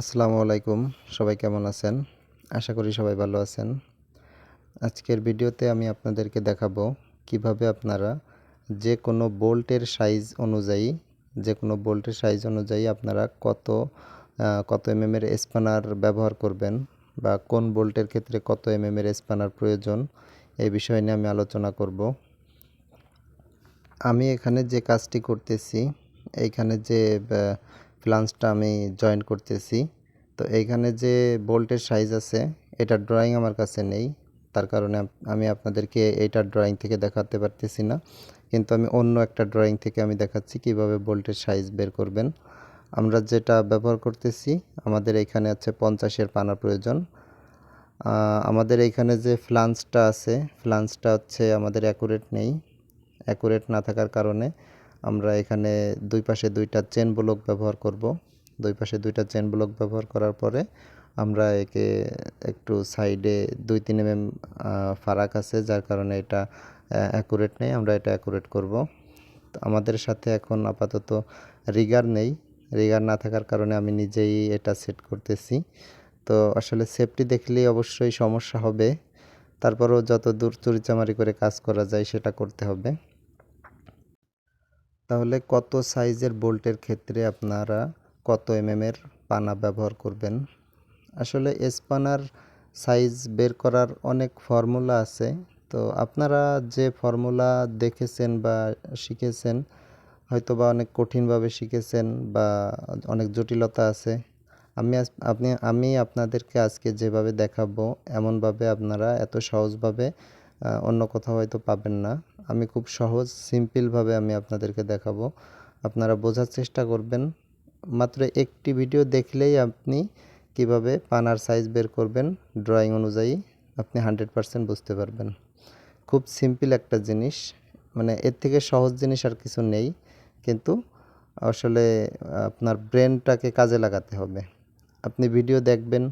আসসালামু আলাইকুম। সবাই কেমন আছেন? আশা করি সবাই ভালো আছেন। আজকের ভিডিওতে আমি আপনাদেরকে দেখাবো কীভাবে আপনারা যে কোনো বোল্টের সাইজ অনুযায়ী যে কোনো বোল্টের সাইজ অনুযায়ী আপনারা কত কত এম এর স্পানার ব্যবহার করবেন বা কোন বোল্টের ক্ষেত্রে কত এম এর স্পানার প্রয়োজন এই বিষয় নিয়ে আমি আলোচনা করব। আমি এখানে যে কাজটি করতেছি এইখানে যে ফ্লান্সটা আমি জয়েন করতেছি। তো এইখানে যে বোল্টের সাইজ আছে এটার ড্রয়িং আমার কাছে নেই। তার কারণে আমি আপনাদেরকে এইটার ড্রয়িং থেকে দেখাতে পারতেছি না। কিন্তু আমি অন্য একটা ড্রয়িং থেকে আমি দেখাচ্ছি কীভাবে বোল্টের সাইজ বের করবেন। আমরা যেটা ব্যবহার করতেছি, আমাদের এখানে আছে পঞ্চাশের পানা প্রয়োজন। আমাদের এইখানে যে ফ্লান্সটা আছে, ফ্লান্সটা হচ্ছে আমাদের অ্যাকুরেট নেই। অ্যাকুরেট না থাকার কারণে আমরা এখানে দুই পাশে দুইটা চেন ব্লক ব্যবহার করব। দুই পাশে দুইটা চেন ব্লক ব্যবহার করার পরে আমরা একে একটু সাইডে দুই তিন এমএম ফারাক আছে, যার কারণে এটা অ্যাকুরেট নেই। আমরা এটা অ্যাকুরেট করব। আমাদের সাথে এখন আপাতত রিগার নেই। রিগার না থাকার কারণে আমি নিজেই এটা সেট করতেছি। তো আসলে সেফটি দেখলেই অবশ্যই সমস্যা হবে। তারপরেও যত দূর চুরিচামারি করে কাজ করা যায় সেটা করতে হবে। তাহলে কত সাইজের বোল্টের ক্ষেত্রে আপনারা কত এমএম এর পানা ব্যবহার করবেন? আসলে স্পানার সাইজ বের করার অনেক ফর্মুলা আছে। তো আপনারা যে ফর্মুলা দেখেছেন বা শিখেছেন হয়তো বা অনেক কঠিনভাবে শিখেছেন বা অনেক জটিলতা আছে, আমি আপনি, আমি আপনাদেরকে আজকে যেভাবে দেখাবো, এমনভাবে আপনারা এত সহজভাবে অন্য কোথাও হয়তো পাবেন না। আমি খুব সহজ, সিম্পলভাবে আমি আপনাদেরকে দেখাবো। আপনারা বোঝার চেষ্টা করবেন। মাত্র একটি ভিডিও দেখলেই আপনি কীভাবে পানার সাইজ বের করবেন ড্রয়িং অনুযায়ী আপনি হান্ড্রেড পারসেন্ট বুঝতে পারবেন। খুব সিম্পল একটা জিনিস। মানে এর থেকে সহজ জিনিস আর কিছু নেই। কিন্তু আসলে আপনার ব্রেনটাকে কাজে লাগাতে হবে। আপনি ভিডিও দেখবেন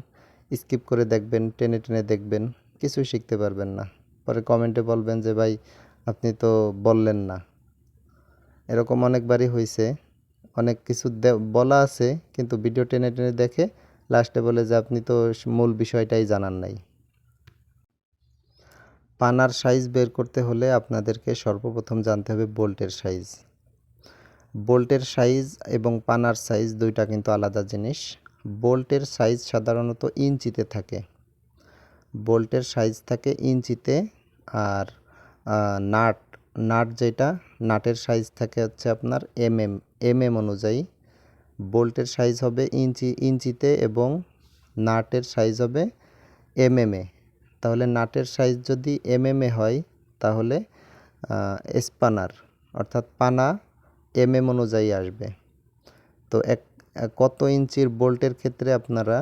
স্কিপ করে দেখবেন, টেনে টেনে দেখবেন, কিছুই শিখতে পারবেন না। পরে কমেন্টে বলবেন যে, ভাই, আপনি তো বললেন না। এরকম অনেকবারই হয়েছে অনেক কিছু বলা আছে, কিন্তু ভিডিও টেনে টেনে দেখে লাস্টে বলে যে, আপনি তো মূল বিষয়টাই জানান নাই। পানার সাইজ বের করতে হলে আপনাদেরকে সর্বপ্রথম জানতে হবে বোল্টের সাইজ। বোল্টের সাইজ এবং পানার সাইজ দুইটা কিন্তু আলাদা জিনিস। বোল্টের সাইজ সাধারণত ইঞ্চিতে থাকে। বোল্টের সাইজ থাকে ইঞ্চিতে আর নাট নাট যেটা, নাটের সাইজ থাকে হচ্ছে আপনার এমএম এমএম অনুযায়ী। বোল্টের সাইজ হবে ইঞ্চি, ইঞ্চিতে এবং নাটের সাইজ হবে এম এম এ। তাহলে নাটের সাইজ যদি এম এম এ হয়, তাহলে স্পানার অর্থাৎ পানা এমএম অনুযায়ী আসবে। তো এক, কত ইঞ্চির বোল্টের ক্ষেত্রে আপনারা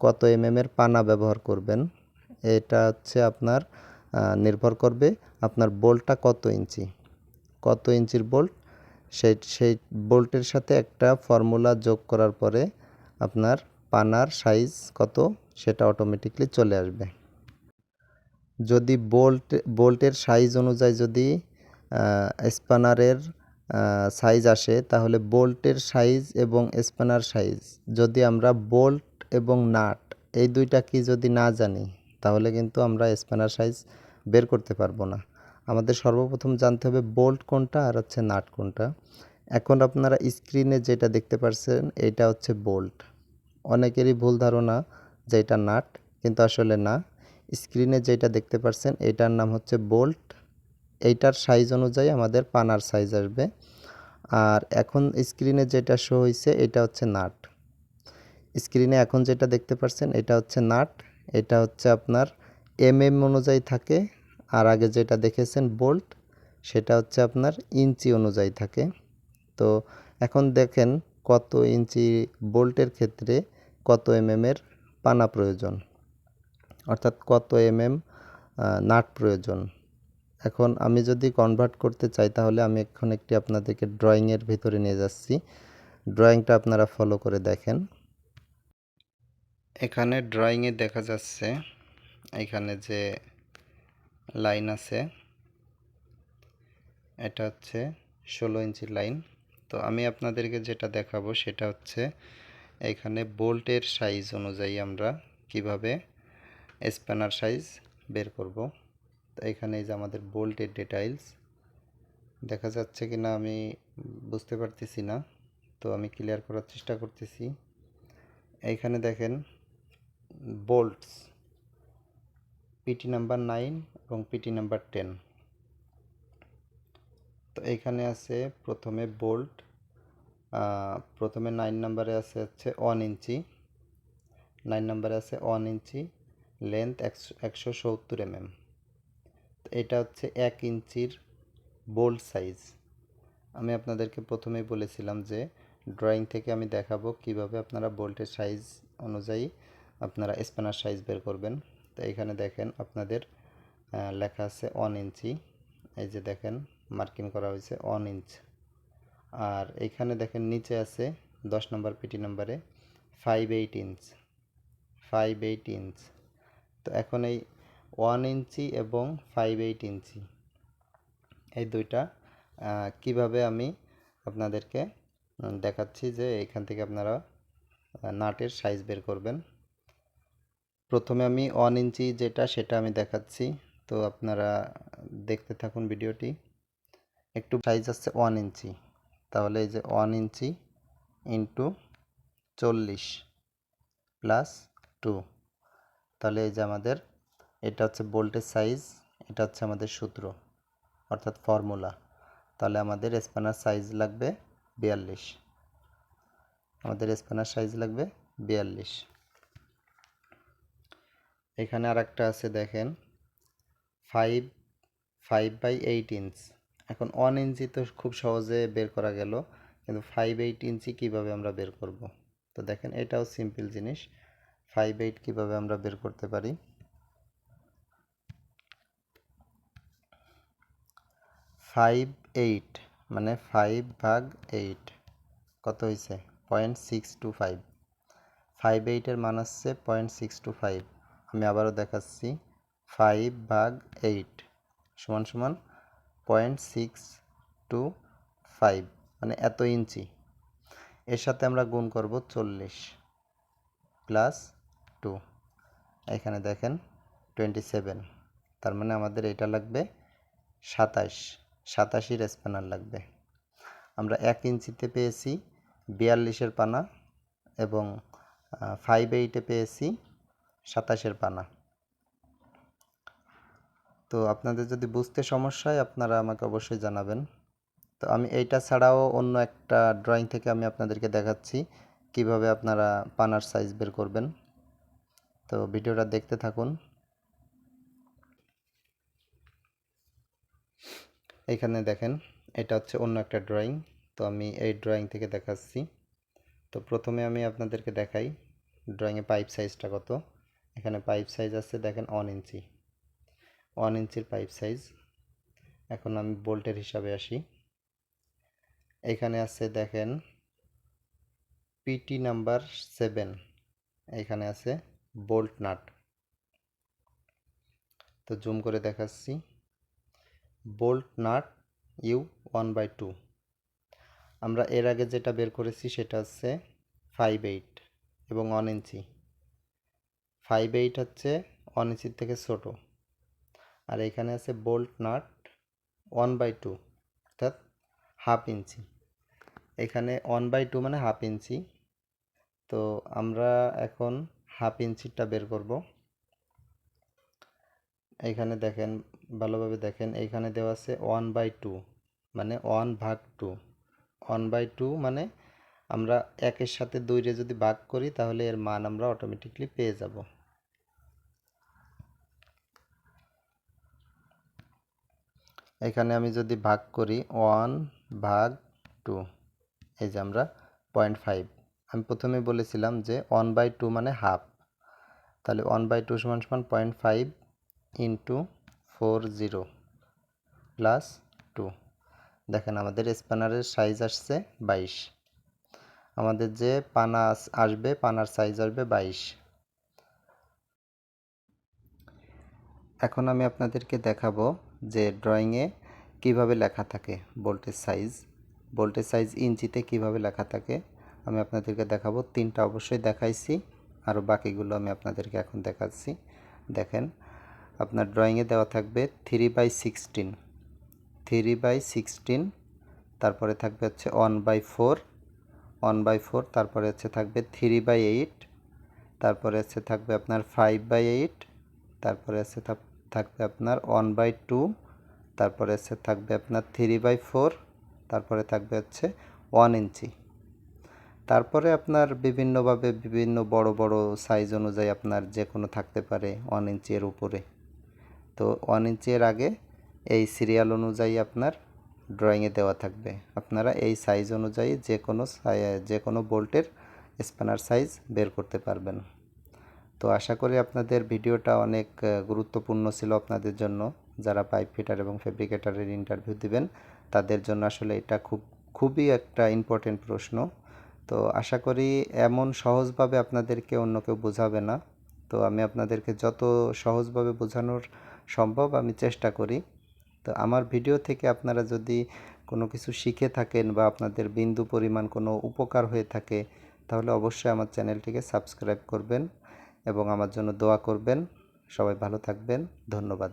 কত এমএম এর পানা ব্যবহার করবেন? এটা হচ্ছে আপনার নির্ভর করবে আপনার বোল্টটা কত ইঞ্চি। কত ইঞ্চির বোল্ট? সেই সেই বোল্টের সাথে একটা ফর্মুলা যোগ করার পরে আপনার পানার সাইজ কত সেটা অটোমেটিকলি চলে আসবে। যদি বোল্ট, বোল্টের সাইজ অনুযায়ী যদি স্পানারের সাইজ আসে, তাহলে বোল্টের সাইজ এবং স্পানার সাইজ। যদি আমরা বোল্ট এবং নাট, এই দুইটা কি যদি না জানি তাহলে কিন্তু আমরা স্পানার সাইজ বের করতে পারব না। আমাদের সর্বপ্রথম জানতে হবে বোল্ট কোনটা আর হচ্ছে নাট কোনটা। এখন আপনারা স্ক্রিনে যেটা দেখতে পাচ্ছেন এটা হচ্ছে বোল্ট। অনেকেরই ভুল ধারণা যে এটা নাট, কিন্তু আসলে না। স্ক্রিনে যেটা দেখতে পাচ্ছেন এটার নাম হচ্ছে বোল্ট। এইটার সাইজ অনুযায়ী আমাদের পানার সাইজ আসবে। আর এখন স্ক্রিনে যেটা শো হয়েছে এটা হচ্ছে নাট। স্ক্রিনে এখন যেটা দেখতে পাচ্ছেন এটা হচ্ছে নাট। এটা হচ্ছে আপনার এমএম অনুযায়ী থাকে। আর আগে যেটা দেখেছেন বোল্ট, সেটা হচ্ছে আপনার ইঞ্চি অনুযায়ী থাকে। তো এখন দেখেন কত ইঞ্চি বোল্টের ক্ষেত্রে কত এমএম এর পানা প্রয়োজন। অর্থাৎ কত এমএম নাট প্রয়োজন। এখন আমি যদি কনভার্ট করতে চাই, তাহলে আমি এখন একটি আপনাদেরকে ড্রয়িংয়ের ভিতরে নিয়ে যাচ্ছি। ড্রয়িংটা আপনারা ফলো করে দেখেন। এখানে ড্রয়িংয়ে দেখা যাচ্ছে, এখানে যে লাইন আছে, এটা হচ্ছে ষোলো ইঞ্চি লাইন তো আমি আপনাদেরকে যেটা দেখাবো সেটা হচ্ছে এখানে বোল্টের সাইজ অনুযায়ী আমরা কীভাবে স্প্যানার সাইজ বের করব। তো এখানে এই যে আমাদের বোল্টের ডিটেইলস দেখা যাচ্ছে কি না আমি বুঝতে পারতেছি না, তো আমি ক্লিয়ার করার চেষ্টা করতেছি। এইখানে দেখেন বোল্টস, পিটি নাম্বার নাইন এবং পিটি নাম্বার টেন। তো এইখানে আছে প্রথমে বোল্ট প্রথমে নাইন নাম্বারে আছে হচ্ছে ওয়ান ইঞ্চি, নাইন নাম্বারে আছে ওয়ান ইঞ্চি, লেন্থ একশো একশো সত্তর এমএম। তো এটা হচ্ছে এক ইঞ্চির বোল্ট সাইজ। আমি আপনাদেরকে প্রথমেই বলেছিলাম যে, ড্রয়িং থেকে আমি দেখাবো কীভাবে আপনারা বোল্টের সাইজ অনুযায়ী আপনারা স্প্যানার সাইজ বের করবেন। তো এখানে দেখেন আপনাদের লেখা আছে ওয়ান ইঞ্চি এই যে দেখেন মার্কিং করা হয়েছে ওয়ান ইঞ্চ আর এইখানে দেখেন নিচে আছে দশ নম্বর পিটি নাম্বারে five eight inch five eight inch তো এখন এই ওয়ান ইঞ্চি এবং ফাইভ এইট ইঞ্চি এই দুইটা কীভাবে আমি আপনাদেরকে দেখাচ্ছি যে এখান থেকে আপনারা নাটের সাইজ বের করবেন। প্রথমে আমি ওয়ান ইঞ্চি যেটা সেটা আমি দেখাচ্ছি। তো আপনারা দেখতে থাকুন ভিডিওটি। একটু সাইজ আছে ওয়ান ইঞ্চি। তাহলে এই যে ওয়ান ইঞ্চি ইন্টু চল্লিশ প্লাস টু তাহলে এই যে আমাদের, এটা হচ্ছে বোল্টের সাইজ এটা হচ্ছে আমাদের সূত্র, অর্থাৎ ফর্মুলা তাহলে আমাদের স্প্যানার সাইজ লাগবে বিয়াল্লিশ। আমাদের স্প্যানার সাইজ লাগবে বিয়াল্লিশ। এখানে আর একটা আছে দেখেন। Five five by eight inch এখন ওয়ান ইঞ্চি তো খুব সহজে বের করা গেল, কিন্তু ফাইভ এইট ইঞ্চি কীভাবে আমরা বের করব? তো দেখেন, এটাও সিম্পল জিনিস। ফাইভ এইট কীভাবে আমরা বের করতে পারি? ফাইভ এইট মানে ফাইভ ভাগ এইট কত হয়েছে point six two five five এইটের মান হচ্ছে পয়েন্ট সিক্স টু ফাইভ আমি আবারও দেখাচ্ছি ফাইভ ভাগ এইট সমান সমান পয়েন্ট সিক্স টু ফাইভ মানে এত ইঞ্চি। এর সাথে আমরা গুণ করব চল্লিশ প্লাস টু এখানে দেখেন টোয়েন্টি সেভেন তার মানে আমাদের এটা লাগবে সাতাশ। সাতাশির স্প্যানার লাগবে। আমরা এক ইঞ্চিতে পেয়েছি বিয়াল্লিশের পানা এবং ফাইভ এইটে পেয়েছি সাতাশের পানা। তো আপনাদের যদি বুঝতে সমস্যা হয়, আপনারা আমাকে অবশ্যই জানাবেন। তো আমি এইটা ছাড়াও অন্য একটা ড্রয়িং থেকে আমি আপনাদেরকে দেখাচ্ছি কীভাবে আপনারা পানার সাইজ বের করবেন। তো ভিডিওটা দেখতে থাকুন। এখানে দেখেন, এটা হচ্ছে অন্য একটা ড্রয়িং তো আমি এই ড্রয়িং থেকে দেখাচ্ছি। তো প্রথমে আমি আপনাদেরকে দেখাই ড্রয়িংয়ে পাইপ সাইজটা কত। এখানে পাইপ সাইজ আছে, দেখেন ওয়ান ইঞ্চি ওয়ান ইঞ্চির পাইপ সাইজ এখন আমি বোল্টের হিসাবে আসি। এখানে আছে, দেখেন পিটি নাম্বার সেভেন এখানে আছে বোল্ট নাট তো জুম করে দেখাচ্ছি। Bolt nut U one by two আমরা এর আগে যেটা বের করেছি, সেটা হচ্ছে ফাইভ এইট এবং ওয়ান ইঞ্চি ফাইভ এইট হচ্ছে ওয়ান ইঞ্চির থেকে ছোটো। আর এখানে আছে bolt nut one by two অর্থাৎ হাফ ইঞ্চি এখানে ওয়ান বাই টু মানে হাফ ইঞ্চি তো আমরা এখন হাফ ইঞ্চিটা বের করব। এখানে দেখেন, ভালোভাবে দেখেন এইখানে দেওয়া আছে ওয়ান বাই টু মানে ওয়ান ভাগ টু ওয়ান বাই টু মানে আমরা একের সাথে দুইরে যদি ভাগ করি, তাহলে এর মান আমরা অটোমেটিকলি পেয়ে যাব। এখানে আমি যদি ভাগ করি ওয়ান ভাগ টু, এই যে আমরা পয়েন্ট ফাইভ। আমি প্রথমে বলেছিলাম যে ওয়ান বাই টু মানে হাফ। তাহলে ওয়ান বাই টু সমান সমান point five into four zero plus two. দেখেন আমাদের স্প্যানারের সাইজ আসছে বাইশ। আমাদের যে পানা আস- আসবে, পানার সাইজ আসবে বাইশ। এখন আমি আপনাদেরকে দেখাবো যে ড্রয়িংয়ে কীভাবে লেখা থাকে বোল্টের সাইজ। বোল্টের সাইজ ইঞ্চিতে কীভাবে লেখা থাকে, আমি আপনাদেরকে দেখাবো। তিনটা অবশ্যই দেখাইছি আর বাকিগুলো আমি আপনাদেরকে এখন দেখাচ্ছি। দেখেন, আপনার ড্রয়িংয়ে দেওয়া থাকবে three by sixteen. Three by sixteen, তারপরে থাকবে হচ্ছে one by four. One by four, তারপরে হচ্ছে থাকবে থ্রি বাই এইট। তারপরে হচ্ছে থাকবে আপনার ফাইভ বাই এইট। তারপরে হচ্ছে থাকবে আপনার ওয়ান বাই টু তারপরে হচ্ছে থাকবে আপনার থ্রি বাই ফোর তারপরে থাকবে হচ্ছে ওয়ান ইঞ্চি তারপরে আপনার বিভিন্নভাবে বিভিন্ন বড় বড় সাইজ অনুযায়ী আপনার যে কোনো থাকতে পারে ওয়ান ইঞ্চি এর উপরে। তো ওয়ান ইঞ্চি এর আগে এই সিরিয়াল অনুযায়ী আপনার ড্রয়িংয়ে দেওয়া থাকবে। আপনারা এই সাইজ অনুযায়ী যে কোনো যে কোনো বোল্টের স্প্যানার সাইজ বের করতে পারবেন। তো আশা করি আপনাদের ভিডিওটা অনেক গুরুত্বপূর্ণ ছিল আপনাদের জন্য। যারা পাইপ ফিটার এবং ফেব্রিকেটারের ইন্টারভিউ দিবেন, তাদের জন্য আসলে এটা খুব, খুবই একটা ইম্পর্টেন্ট প্রশ্ন। তো আশা করি এমন সহজভাবে আপনাদেরকে অন্য কেউ বোঝাবে না। তো আমি আপনাদেরকে যত সহজভাবে বোঝানোর সম্ভব আমি চেষ্টা করি। তো আমার ভিডিও থেকে আপনারা যদি কোনো কিছু শিখে থাকেন বা আপনাদের বিন্দু পরিমাণ কোনো উপকার হয়ে থাকে, তাহলে অবশ্যই আমার চ্যানেলটিকে সাবস্ক্রাইব করবেন। এবং আমার জন্য দোয়া করবেন। সবাই ভালো থাকবেন। ধন্যবাদ।